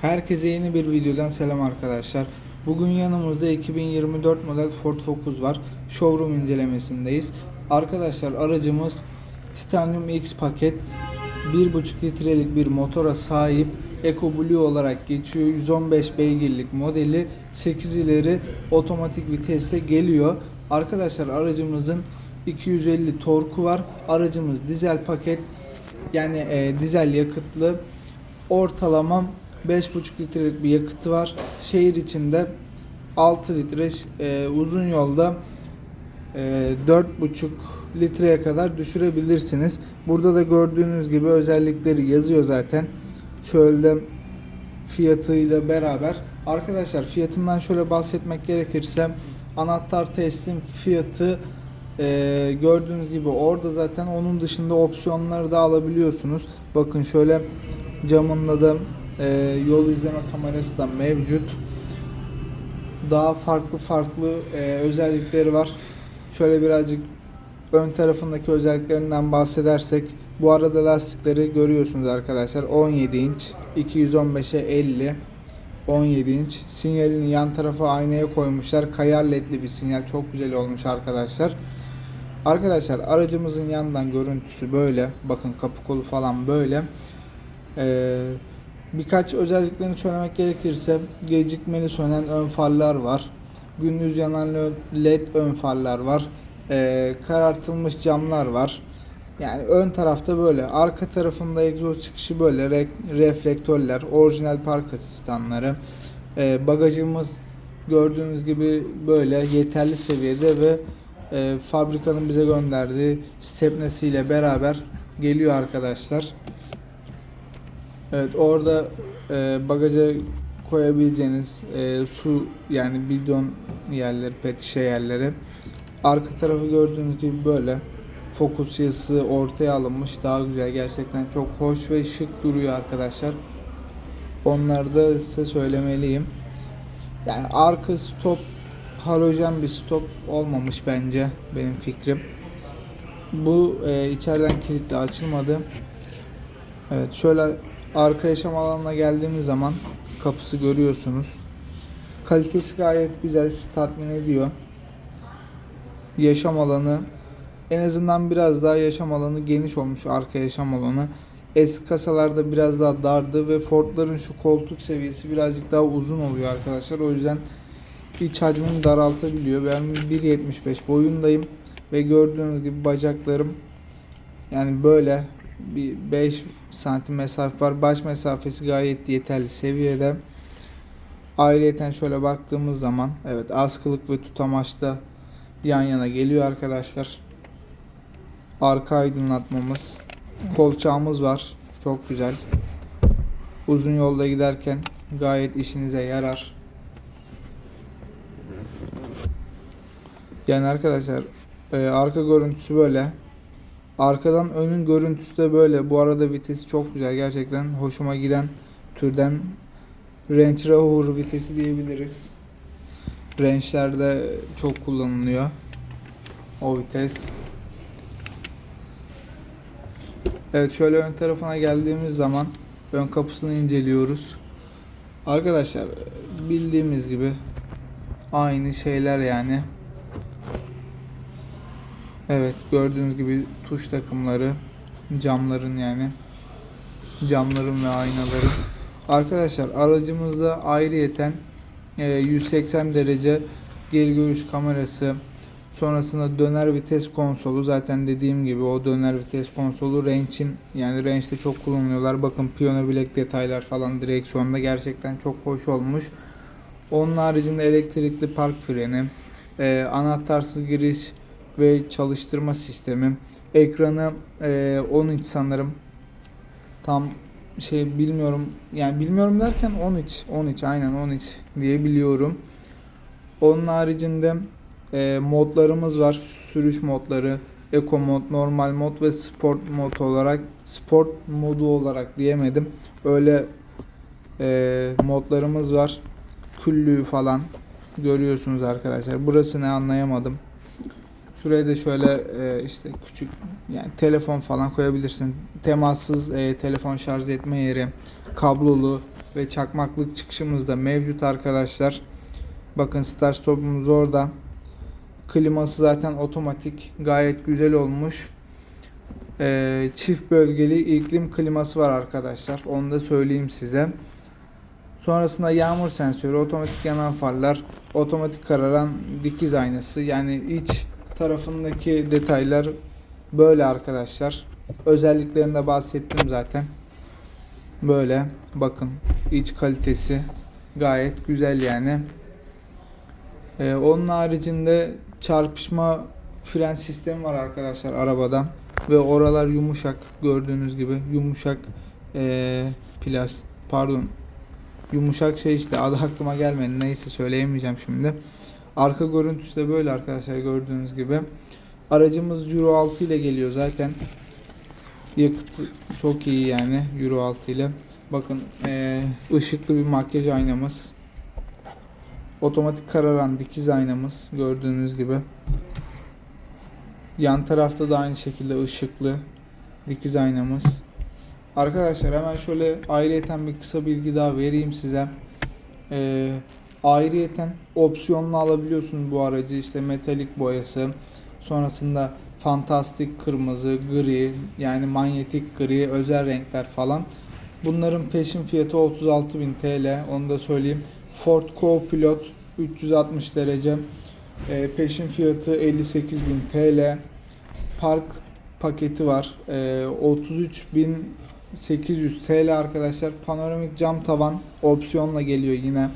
Herkese yeni bir videodan selam arkadaşlar. Bugün yanımızda 2024 model Ford Focus var. Showroom incelemesindeyiz. Arkadaşlar aracımız Titanium X paket 1.5 litrelik bir motora sahip Eco Blue olarak geçiyor. 115 beygirlik modeli 8 ileri otomatik viteste geliyor. Arkadaşlar aracımızın 250 torku var. Aracımız dizel paket yani e, dizel yakıtlı ortalama 5,5 litrelik bir yakıtı var. Şehir içinde 6 litre, e, uzun yolda e, 4,5 litreye kadar düşürebilirsiniz. Burada da gördüğünüz gibi özellikleri yazıyor zaten. Şöyle fiyatıyla beraber. Arkadaşlar fiyatından şöyle bahsetmek gerekirse anahtar teslim fiyatı e, gördüğünüz gibi orada zaten onun dışında opsiyonları da alabiliyorsunuz. Bakın şöyle camında da e, yol izleme kamerası da mevcut. Daha farklı farklı e, özellikleri var. Şöyle birazcık ön tarafındaki özelliklerinden bahsedersek bu arada lastikleri görüyorsunuz arkadaşlar. 17 inç 215'e 50 17 inç. Sinyalini yan tarafa aynaya koymuşlar. Kayar ledli bir sinyal çok güzel olmuş arkadaşlar. Arkadaşlar aracımızın yandan görüntüsü böyle. Bakın kapı kolu falan böyle. Ee, birkaç özelliklerini söylemek gerekirse gecikmeli sönen ön farlar var. Gündüz yanan led ön farlar var. Ee, karartılmış camlar var. Yani ön tarafta böyle, arka tarafında egzoz çıkışı böyle, re- reflektörler, orijinal park asistanları, Ee, bagajımız gördüğünüz gibi böyle yeterli seviyede ve e, fabrikanın bize gönderdiği stepnesiyle beraber geliyor arkadaşlar. Evet orada e, bagaja koyabileceğiniz e, su yani bidon yerleri, pet şişe yerleri. Arka tarafı gördüğünüz gibi böyle. Fokus yazısı ortaya alınmış. Daha güzel. Gerçekten çok hoş ve şık duruyor arkadaşlar. Onları da size söylemeliyim. Yani arka stop halojen bir stop olmamış bence benim fikrim. Bu e, içeriden kilitli açılmadı. Evet şöyle arka yaşam alanına geldiğimiz zaman kapısı görüyorsunuz. Kalitesi gayet güzel, sizi tatmin ediyor. Yaşam alanı en azından biraz daha yaşam alanı geniş olmuş arka yaşam alanı. Eski kasalarda biraz daha dardı ve Ford'ların şu koltuk seviyesi birazcık daha uzun oluyor arkadaşlar. O yüzden iç hacmini daraltabiliyor. Ben 1.75 boyundayım ve gördüğünüz gibi bacaklarım yani böyle bir 5 santim mesafe var. Baş mesafesi gayet yeterli seviyede. Ayrıyeten şöyle baktığımız zaman evet askılık ve tutamaçta yan yana geliyor arkadaşlar. Arka aydınlatmamız. Kolçağımız var. Çok güzel. Uzun yolda giderken gayet işinize yarar. Yani arkadaşlar e, arka görüntüsü böyle. Arkadan önün görüntüsü de böyle. Bu arada vitesi çok güzel. Gerçekten hoşuma giden türden Range Rover vitesi diyebiliriz. Range'lerde çok kullanılıyor. O vites. Evet şöyle ön tarafına geldiğimiz zaman ön kapısını inceliyoruz. Arkadaşlar bildiğimiz gibi aynı şeyler yani. Evet gördüğünüz gibi tuş takımları camların yani camların ve aynaların. Arkadaşlar aracımızda ayrıyeten e, 180 derece geri görüş kamerası Sonrasında döner vites konsolu zaten dediğim gibi o döner vites konsolu range'in yani range'de çok kullanıyorlar. Bakın piyano bilek detaylar falan direksiyonda gerçekten çok hoş olmuş. Onun haricinde elektrikli park freni, e, anahtarsız giriş ve çalıştırma sistemi. Ekranı e, 10 inç sanırım. Tam şey bilmiyorum. Yani bilmiyorum derken 10 inç. 10 inç aynen 10 inç diye biliyorum. Onun haricinde e, modlarımız var. Sürüş modları, Eco mod, normal mod ve sport mod olarak sport modu olarak diyemedim. Öyle e, modlarımız var. Küllüğü falan görüyorsunuz arkadaşlar. Burası ne anlayamadım. Şuraya da şöyle e, işte küçük yani telefon falan koyabilirsin. Temassız e, telefon şarj etme yeri, kablolu ve çakmaklık çıkışımız da mevcut arkadaşlar. Bakın start stopumuz orada. Kliması zaten otomatik. Gayet güzel olmuş. Ee, çift bölgeli iklim kliması var arkadaşlar. Onu da söyleyeyim size. Sonrasında yağmur sensörü, otomatik yanan farlar, otomatik kararan dikiz aynası. Yani iç tarafındaki detaylar böyle arkadaşlar. Özelliklerinde bahsettim zaten. Böyle bakın iç kalitesi gayet güzel yani. Ee, onun haricinde çarpışma fren sistemi var arkadaşlar arabada ve oralar yumuşak gördüğünüz gibi yumuşak ee, plas pardon yumuşak şey işte adı aklıma gelmedi neyse söyleyemeyeceğim şimdi. Arka görüntüsü de böyle arkadaşlar gördüğünüz gibi. Aracımız Euro 6 ile geliyor zaten. Yakıtı çok iyi yani Euro 6 ile. Bakın eee, ışıklı bir makyaj aynamız. Otomatik kararan dikiz aynamız gördüğünüz gibi. Yan tarafta da aynı şekilde ışıklı dikiz aynamız. Arkadaşlar hemen şöyle ayrıyeten bir kısa bilgi daha vereyim size. Ee, ayrıyeten opsiyonlu alabiliyorsunuz bu aracı. İşte metalik boyası sonrasında fantastik kırmızı gri yani manyetik gri özel renkler falan. Bunların peşin fiyatı 36.000 TL onu da söyleyeyim. Ford Co-Pilot 360 derece. Ee, peşin fiyatı 58.000 TL park paketi var. Ee, 33.800 TL arkadaşlar. Panoramik cam tavan opsiyonla geliyor yine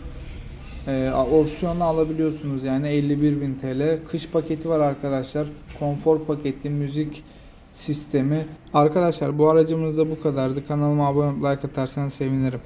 ee, opsiyonla alabiliyorsunuz yani 51.000 TL. Kış paketi var arkadaşlar. Konfor paketi, müzik sistemi. Arkadaşlar bu aracımız da bu kadardı. Kanalıma abone olup like atarsanız sevinirim.